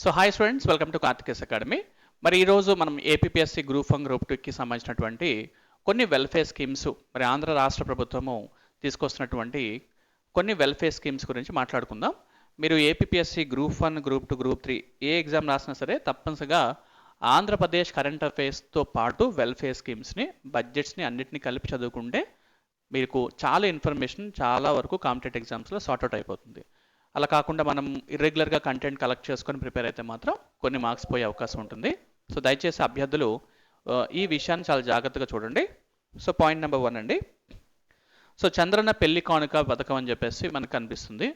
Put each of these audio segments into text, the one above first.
So hi students welcome to Karthikes academy మరి ఈరోజు మనం ఏపీఎస్సి గ్రూప్ వన్ గ్రూప్ టూకి సంబంధించినటువంటి కొన్ని వెల్ఫేర్ స్కీమ్స్ మరి ఆంధ్ర రాష్ట్ర ప్రభుత్వము తీసుకొస్తున్నటువంటి కొన్ని వెల్ఫేర్ స్కీమ్స్ గురించి మాట్లాడుకుందాం. మీరు APSC group one group two group three ఏ ఎగ్జామ్ రాసినా సరే తప్పనిసరిగా ఆంధ్రప్రదేశ్ కరెంట్ అఫైర్స్తో పాటు వెల్ఫేర్ స్కీమ్స్ని బడ్జెట్స్ని అన్నిటిని కలిపి చదువుకుంటే మీకు చాలా ఇన్ఫర్మేషన్ చాలా వరకు కాంపిటేటివ్ ఎగ్జామ్స్లో సార్ట్అవుట్ అయిపోతుంది. అలా కాకుండా మనం ఇర్రెగ్యులర్గా కంటెంట్ కలెక్ట్ చేసుకొని ప్రిపేర్ అయితే మాత్రం కొన్ని మార్క్స్ పోయే అవకాశం ఉంటుంది. సో దయచేసి అభ్యర్థులు ఈ విషయాన్ని చాలా జాగ్రత్తగా చూడండి. సో పాయింట్ నెంబర్ వన్ అండి. సో చంద్రన్న పెళ్ళి కానుక పథకం అని చెప్పేసి మనకు కనిపిస్తుంది.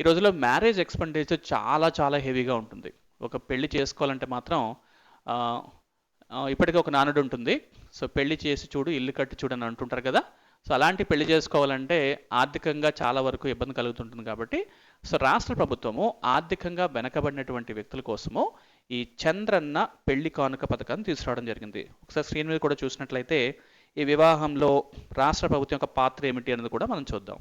ఈ రోజుల్లో మ్యారేజ్ ఎక్స్పెండిచర్ చాలా చాలా హెవీగా ఉంటుంది. ఒక పెళ్ళి చేసుకోవాలంటే మాత్రం ఇప్పటికే ఒక నానుడు ఉంటుంది. సో పెళ్ళి చేసి చూడు ఇల్లు కట్టి చూడు అని అంటుంటారు కదా. సో అలాంటి పెళ్ళి చేసుకోవాలంటే ఆర్థికంగా చాలా వరకు ఇబ్బంది కలుగుతుంటుంది కాబట్టి సో రాష్ట్ర ప్రభుత్వము ఆర్థికంగా వెనకబడినటువంటి వ్యక్తుల కోసము ఈ చంద్రన్న పెళ్ళి కానుక పథకాన్ని తీసుకురావడం జరిగింది. ఒకసారి స్క్రీన్ మీద కూడా చూసినట్లయితే ఈ వివాహంలో రాష్ట్ర ప్రభుత్వం యొక్క పాత్ర ఏమిటి అనేది కూడా మనం చూద్దాం.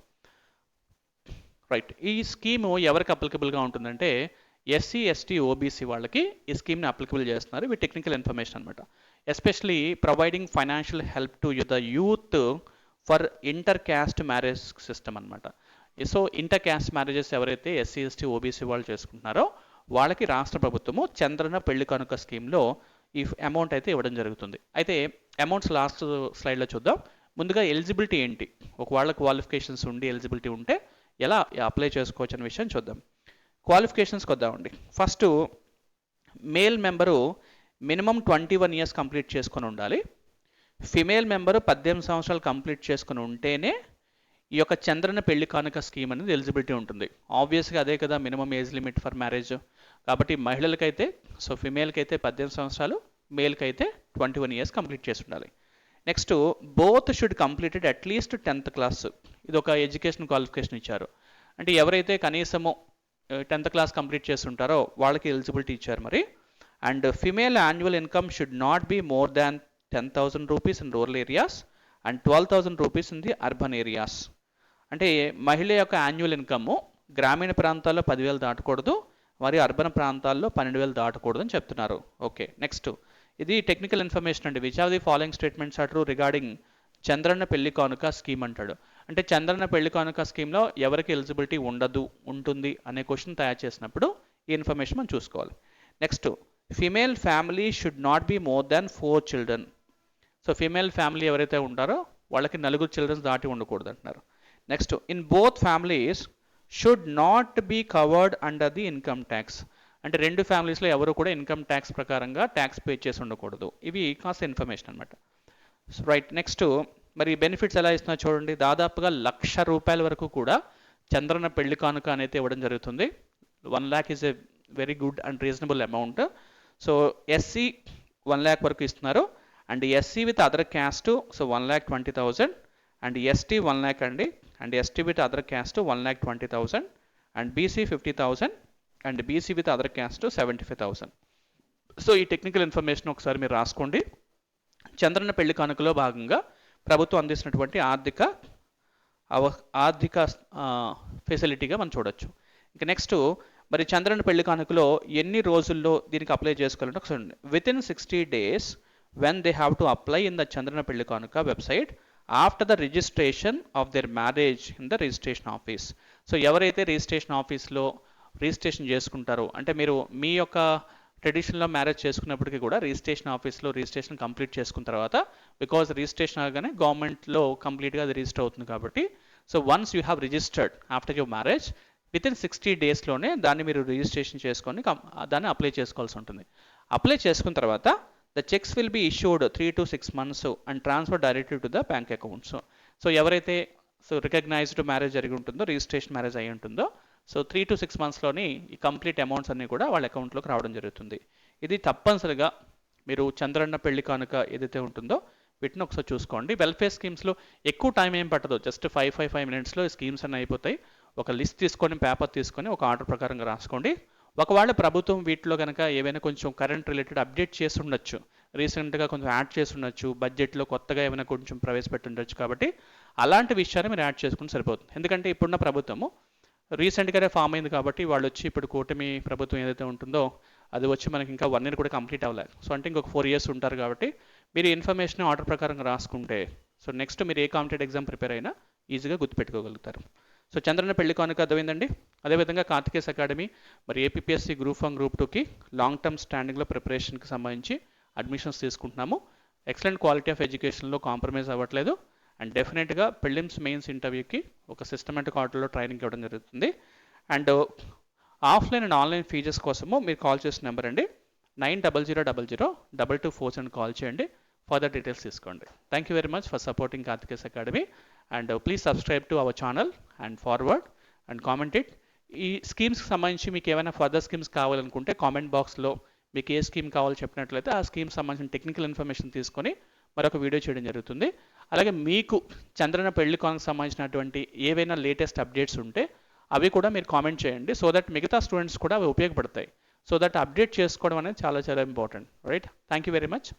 రైట్. ఈ స్కీము ఎవరికి అప్లికబుల్గా ఉంటుందంటే ఎస్సీ ఎస్టీ ఓబీసీ వాళ్ళకి ఈ స్కీమ్ని అప్లికబుల్ చేస్తున్నారు. ఇవి టెక్నికల్ ఇన్ఫర్మేషన్ అనమాట especially providing financial help to the youth for inter caste marriage system అనమాట సో ఇంటర్ క్యాస్ట్ మ్యారేజెస్ ఎవరైతే ఎస్సీ ఎస్టీ ఓబీసీ వాళ్ళు చేసుకుంటున్నారో వాళ్ళకి రాష్ట్ర ప్రభుత్వము చంద్రన పెళ్ళి కనుక స్కీమ్లో ఈ అమౌంట్ అయితే ఇవ్వడం జరుగుతుంది. అయితే అమౌంట్స్ లాస్ట్ స్లైడ్లో చూద్దాం. ముందుగా ఎలిజిబిలిటీ ఏంటి? ఒక వాళ్ళ క్వాలిఫికేషన్స్ ఉండి ఎలిజిబిలిటీ ఉంటే ఎలా అప్లై చేసుకోవచ్చు అనే విషయం చూద్దాం. క్వాలిఫికేషన్స్కి వద్దామండి first male member minimum twenty one years complete చేసుకొని ఉండాలి. ఫిమేల్ మెంబరు పద్దెనిమిది సంవత్సరాలు కంప్లీట్ చేసుకుని ఉంటేనే ఈ యొక్క చంద్రన పెళ్ళి కానుక స్కీమ్ అనేది ఎలిజిబిలిటీ ఉంటుంది. ఆబ్వియస్గా అదే కదా minimum age limit for marriage కాబట్టి మహిళలకైతే సో ఫిమేల్కి అయితే పద్దెనిమిది సంవత్సరాలు మేల్కి అయితే ట్వంటీ వన్ ఇయర్స్ కంప్లీట్ చేసి ఉండాలి. Next both should completed at least tenth class ఇది ఒక ఎడ్యుకేషన్ క్వాలిఫికేషన్ ఇచ్చారు. అంటే ఎవరైతే కనీసము టెన్త్ క్లాస్ కంప్లీట్ చేస్తుంటారో వాళ్ళకి ఎలిజిబిలిటీ ఇచ్చారు మరి. And female annual income should not be more than ten thousand rupees in rural areas and twelve thousand rupees in the urban areas అంటే మహిళ యొక్క యాన్యువల్ ఇన్కమ్ గ్రామీణ ప్రాంతాల్లో పదివేలు దాటకూడదు మరియు అర్బన్ ప్రాంతాల్లో పన్నెండు వేలు దాటకూడదు అని చెప్తున్నారు. ఓకే నెక్స్ట్ ఇది టెక్నికల్ ఇన్ఫర్మేషన్ అండి. Which of the following statements are true regarding Chandranna Pelli Kanuka scheme అంటాడు. అంటే చంద్రన్న పెళ్ళి కానుక స్కీమ్లో ఎవరికి ఎలిజిబిలిటీ ఉండదు ఉంటుంది అనే క్వశ్చన్ తయారు చేసినప్పుడు ఈ ఇన్ఫర్మేషన్ మనం చూసుకోవాలి. Next female family should not be more than four children so female family ఎవరైతే ఉంటారో వాళ్ళకి నలుగురు చిల్డ్రన్స్ దాటి ఉండకూడదు అంటున్నారు. Next in both families should not be covered under the income tax అంటే రెండు ఫ్యామిలీస్లో ఎవరు కూడా ఇన్కమ్ ట్యాక్స్ ప్రకారంగా ట్యాక్స్ పే చేసి ఉండకూడదు. ఇవి కాస్త ఇన్ఫర్మేషన్ అనమాట రైట్ నెక్స్ట్ మరి బెనిఫిట్స్ ఎలా ఇస్తున్నా చూడండి. దాదాపుగా లక్ష రూపాయల వరకు కూడా చంద్రన పెళ్ళి కానుక అనేది ఇవ్వడం జరుగుతుంది. One lakh is a very good and reasonable amount so SC one lakh వరకు ఇస్తున్నారు. And SC with other caste so one lakh twenty thousand and ST one lakh అండి. And ST with other caste one lakh twenty thousand and BC fifty thousand and BC with other caste seventy five thousand so ఈ technical information ఒకసారి మీరు రాసుకోండి. చంద్రన పెళ్ళి కానుకలో భాగంగా ప్రభుత్వం అందిస్తున్నటువంటి ఆర్థిక అవ ఆర్థిక ఫెసిలిటీగా మనం చూడొచ్చు. ఇంకా నెక్స్ట్ మరి చంద్రన పెళ్ళి కానుకలో ఎన్ని రోజుల్లో దీనికి అప్లై చేసుకోవాలంటే ఒకసారి within sixty days when they have to apply in the Chandranna Pelli Kanuka website after the registration of their marriage in the registration office so ఎవరైతే రిజిస్ట్రేషన్ ఆఫీస్లో రిజిస్ట్రేషన్ చేసుకుంటారో అంటే మీరు మీ యొక్క ట్రెడిషనల్లో మ్యారేజ్ చేసుకున్నప్పటికీ కూడా రిజిస్ట్రేషన్ ఆఫీస్లో రిజిస్ట్రేషన్ కంప్లీట్ చేసుకున్న తర్వాత బికాజ్ రిజిస్ట్రేషన్ అవగానే గవర్నమెంట్లో కంప్లీట్గా అది రిజిస్టర్ అవుతుంది కాబట్టి so once you have registered after your marriage within sixty డేస్లోనే దాన్ని మీరు రిజిస్ట్రేషన్ చేసుకొని దాన్ని అప్లై చేసుకోవాల్సి ఉంటుంది. అప్లై చేసుకున్న తర్వాత the cheques will be issued three to six months and transfer directly to the bank accounts so ఎవరైతే సో రికగ్నైజ్డ్ మ్యారేజ్ జరిగి ఉంటుందో రిజిస్ట్రేషన్ మ్యారేజ్ అయి ఉంటుందో సో త్రీ టు సిక్స్ మంత్స్లోని ఈ కంప్లీట్ అమౌంట్స్ అన్నీ కూడా వాళ్ళ అకౌంట్లోకి రావడం జరుగుతుంది. ఇది తప్పనిసరిగా మీరు చంద్రన్న పెళ్ళి కానుక ఏదైతే ఉంటుందో వీటిని ఒకసారి చూసుకోండి. వెల్ఫేర్ స్కీమ్స్లో ఎక్కువ టైం ఏం పట్టదు. జస్ట్ ఫైవ్ ఫైవ్ ఫైవ్ మినిట్స్లో స్కీమ్స్ అన్నీ అయిపోతాయి. ఒక లిస్ట్ తీసుకొని పేపర్ తీసుకొని ఒక ఆర్డర్ ప్రకారంగా రాసుకోండి. ఒకవేళ ప్రభుత్వం వీటిలో కనుక ఏవైనా కొంచెం కరెంట్ రిలేటెడ్ అప్డేట్ చేసి ఉండొచ్చు రీసెంట్గా కొంచెం యాడ్ చేసి ఉండొచ్చు బడ్జెట్లో కొత్తగా ఏమైనా కొంచెం ప్రవేశపెట్టి ఉండొచ్చు కాబట్టి అలాంటి విషయాన్ని మీరు యాడ్ చేసుకుని సరిపోతుంది. ఎందుకంటే ఇప్పుడున్న ప్రభుత్వము రీసెంట్గానే ఫామ్ అయింది కాబట్టి వాళ్ళు వచ్చి ఇప్పుడు కూటమి ప్రభుత్వం ఏదైతే ఉంటుందో అది వచ్చి మనకి ఇంకా వన్ ఇయర్ కూడా కంప్లీట్ అవ్వలేదు. సో అంటే ఇంకొక ఫోర్ ఇయర్స్ ఉంటారు కాబట్టి మీరు ఇన్ఫర్మేషన్ ఆర్డర్ ప్రకారం రాసుకుంటే సో నెక్స్ట్ మీరు ఏ కాంపిటేటివ్ ఎగ్జామ్ ప్రిపేర్ అయినా ఈజీగా గుర్తుపెట్టుకోగలుగుతారు. సో చంద్రన్న పెళ్ళి కానుక అర్థమైందండి? అదేవిధంగా కార్తికేస్ అకాడమీ మరి ఏపీఎస్సి గ్రూప్ వన్ గ్రూప్ టూకి లాంగ్ టర్మ్ స్టాండింగ్లో ప్రిపరేషన్కి సంబంధించి అడ్మిషన్స్ తీసుకుంటున్నాము. ఎక్సలెంట్ క్వాలిటీ ఆఫ్ ఎడ్యుకేషన్లో కాంప్రమైజ్ అవ్వట్లేదు. అండ్ డెఫినెట్గా ప్రిలిమ్స్ మెయిన్స్ ఇంటర్వ్యూకి ఒక సిస్టమేటిక్ ఆర్డర్లో ట్రైనింగ్ ఇవ్వడం జరుగుతుంది. And offline and online fees కోసము మీరు కాల్ చేసిన నెంబర్ అండి. Nine double zero double zero double two four seven call చేయండి. ఫర్దర్ డీటెయిల్స్ తీసుకోండి. Thank you very much for supporting Karthikes academy and please subscribe to our channel and forward and comment it ఈ స్కీమ్స్కి సంబంధించి మీకు ఏమైనా further schemes కావాలనుకుంటే comment బాక్స్లో మీకు ఏ స్కీమ్ కావాలో చెప్పినట్లయితే ఆ స్కీమ్ సంబంధించిన టెక్నికల్ ఇన్ఫర్మేషన్ తీసుకొని మరొక వీడియో చేయడం జరుగుతుంది. అలాగే మీకు చంద్రన పెళ్ళికానికి సంబంధించినటువంటి ఏవైనా లేటెస్ట్ అప్డేట్స్ ఉంటే అవి కూడా మీరు కామెంట్ చేయండి. సో దట్ మిగతా స్టూడెంట్స్ కూడా అవి ఉపయోగపడతాయి. సో దట్ అప్డేట్ చేసుకోవడం అనేది చాలా చాలా important right thank you very much